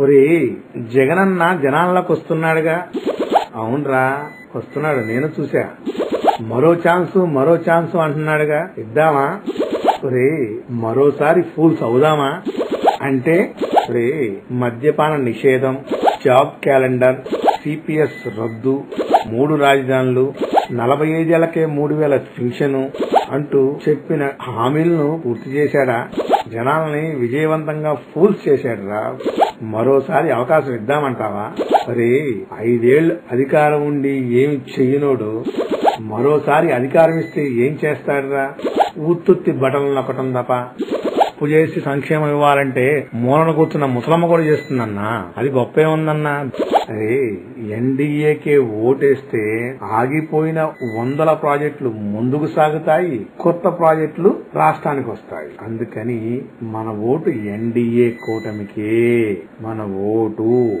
ఒరే జగనన్న జనాల్లోకి వస్తున్నాడుగా. అవునరా వస్తున్నాడు నేను చూసా మరో ఛాన్స్ మరో ఛాన్స్ అంటున్నాడుగా. ఇద్దామా? ఒరే మరోసారి ఫూల్స్ అవుదామా అంటే ఒరే మద్యపాన నిషేధం జాబ్ క్యాలెండర్ సిపిఎస్ రద్దు మూడు రాజధానులు నలభై ఐదేళ్ళకే మూడు వేల పింఛను అంటూ చెప్పిన హామీలను పూర్తి చేశాడా? జనాల్ని విజయవంతంగా ఫూల్స్ చేశాడురా. మరోసారి అవకాశం ఇద్దామంటావా? మరి ఐదేళ్ళు అధికారం ఉండి ఏమి చెయ్యనోడు మరోసారి అధికారం ఇస్తే ఏం చేస్తాడురా? ఉత్తుత్తి బటన్లు నొక్కటం తప్ప. అప్పు చేసి సంక్షేమం ఇవ్వాలంటే మూలన కూర్చున్న ముసలమ్మ కూడా చేస్తుందన్నా. అది గొప్పే ఉందన్నా. అరే ఎన్డీఏకే ఓటేస్తే ఆగిపోయిన వందల ప్రాజెక్టులు ముందుకు సాగుతాయి కొత్త ప్రాజెక్టులు రాష్ట్రానికి వస్తాయి. అందుకని మన ఓటు ఎన్డీఏ కూటమికే మన ఓటు.